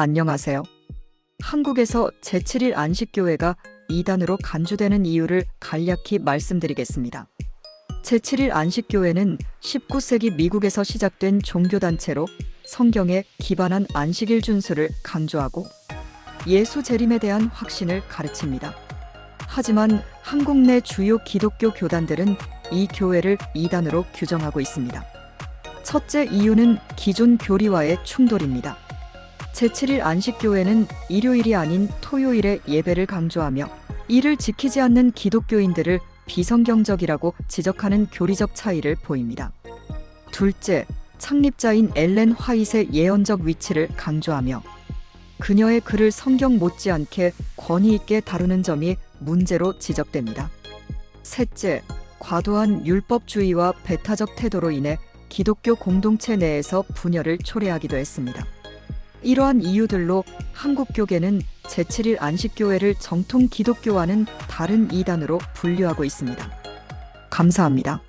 안녕하세요. 한국에서 제7일 안식교회가 이단으로 간주되는 이유를 간략히 말씀드리겠습니다. 제7일 안식교회는 19세기 미국에서 시작된 종교단체로 성경에 기반한 안식일 준수를 강조하고 예수 재림에 대한 확신을 가르칩니다. 하지만 한국 내 주요 기독교 교단들은 이 교회를 이단으로 규정하고 있습니다. 첫째 이유는 기존 교리와의 충돌입니다. 제7일 안식교회는 일요일이 아닌 토요일에 예배를 강조하며 이를 지키지 않는 기독교인들을 비성경적이라고 지적하는 교리적 차이를 보입니다. 둘째, 창립자인 엘렌 화이트의 예언적 위치를 강조하며 그녀의 글을 성경 못지않게 권위 있게 다루는 점이 문제로 지적됩니다. 셋째, 과도한 율법주의와 배타적 태도로 인해 기독교 공동체 내에서 분열을 초래하기도 했습니다. 이러한 이유들로 한국교계는 제7일 안식교회를 정통 기독교와는 다른 이단으로 분류하고 있습니다. 감사합니다.